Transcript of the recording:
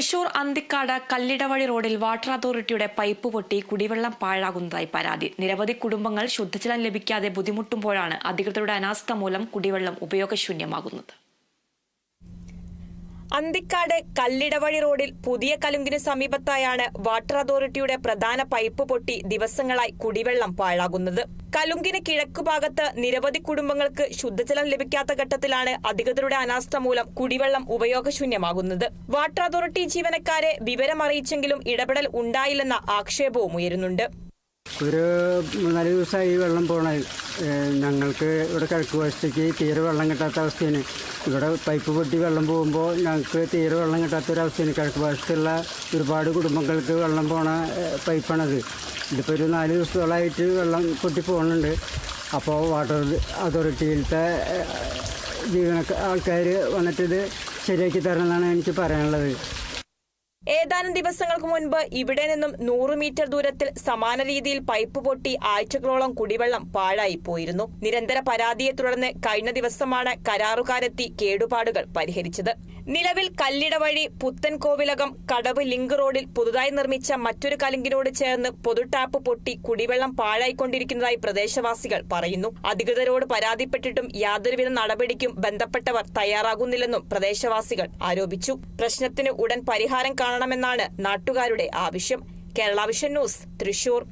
തൃശൂർ അന്തിക്കാട് കല്ലിടവഴി റോഡിൽ വാട്ടർ അതോറിറ്റിയുടെ പൈപ്പ് പൊട്ടി കുടിവെള്ളം പാഴാകുന്നതായി പരാതി. നിരവധി കുടുംബങ്ങൾ ശുദ്ധജലം ലഭിക്കാതെ ബുദ്ധിമുട്ടുമ്പോഴാണ് അധികൃതരുടെ അനാസ്ഥ മൂലം കുടിവെള്ളം ഉപയോഗശൂന്യമാകുന്നത്. അന്തിക്കാട് കല്ലിടവഴി റോഡിൽ പുതിയ കലുങ്കിന് സമീപത്തായാണ് വാട്ടർ അതോറിറ്റിയുടെ പ്രധാന പൈപ്പ് പൊട്ടി ദിവസങ്ങളായി കുടിവെള്ളം പാഴാകുന്നത്. കലുങ്കിന് കിഴക്കുഭാഗത്ത് നിരവധി കുടുംബങ്ങൾക്ക് ശുദ്ധജലം ലഭിക്കാത്ത ഘട്ടത്തിലാണ് അധികൃതരുടെ അനാസ്ഥ മൂലം കുടിവെള്ളം ഉപയോഗശൂന്യമാകുന്നത്. വാട്ടർ അതോറിറ്റി ജീവനക്കാരെ വിവരമറിയിച്ചെങ്കിലും ഇടപെടൽ ഉണ്ടായില്ലെന്ന ആക്ഷേപവും ഉയരുന്നുണ്ട്. ഒരു നാല് ദിവസമായി വെള്ളം പോണത് ഞങ്ങൾക്ക് ഇവിടെ കിഴക്ക് വശത്തേക്ക് തീരെ വെള്ളം കിട്ടാത്ത അവസ്ഥയാണ്. ഇവിടെ പൈപ്പ് പൊട്ടി വെള്ളം പോകുമ്പോൾ ഞങ്ങൾക്ക് തീരെ വെള്ളം കിട്ടാത്ത ഒരു അവസ്ഥയാണ്. കിഴക്ക് വശത്തുള്ള ഒരുപാട് കുടുംബങ്ങൾക്ക് വെള്ളം പോണ പൈപ്പാണത്. ഇതിപ്പോൾ ഒരു നാല് ദിവസത്തോളമായിട്ട് വെള്ളം പൊട്ടി പോകുന്നുണ്ട് അപ്പോൾ വാട്ടർ അതോറിറ്റിയിലത്തെ ജീവനക്കാർ ആൾക്കാർ വന്നിട്ടിത് ശരിയാക്കി തരണമെന്നാണ് എനിക്ക് പറയാനുള്ളത്. ഏതാനും ദിവസങ്ങൾക്ക് മുൻപ് ഇവിടെ നിന്നും നൂറ് മീറ്റർ ദൂരത്തിൽ സമാന രീതിയിൽ പൈപ്പ് പൊട്ടി ആഴ്ചകളോളം കുടിവെള്ളം പാഴായി പോയിരുന്നു. നിരന്തര പരാതിയെ തുടർന്ന് കഴിഞ്ഞ ദിവസമാണ് കരാറുകാരെത്തി കേടുപാടുകൾ പരിഹരിച്ചത്. നിലവിൽ കല്ലിട വഴി പുത്തൻ കോവിലകം കടവ് ലിങ്ക് റോഡിൽ പുതുതായി നിർമ്മിച്ച മറ്റൊരു കലിങ്കിനോട് ചേർന്ന് പൊതു ടാപ്പ് പൊട്ടി കുടിവെള്ളം പാഴായിക്കൊണ്ടിരിക്കുന്നതായി പ്രദേശവാസികൾ പറയുന്നു. അധികൃതരോട് പരാതിപ്പെട്ടിട്ടും യാതൊരുവിധ നടപടിക്കും ബന്ധപ്പെട്ടവർ തയ്യാറാകുന്നില്ലെന്നും പ്രദേശവാസികൾ ആരോപിച്ചു. പ്രശ്നത്തിന് ഉടൻ പരിഹാരം കാണണമെന്നാണ് നാട്ടുകാരുടെ ആവശ്യം. Kerala vision news Thrissur.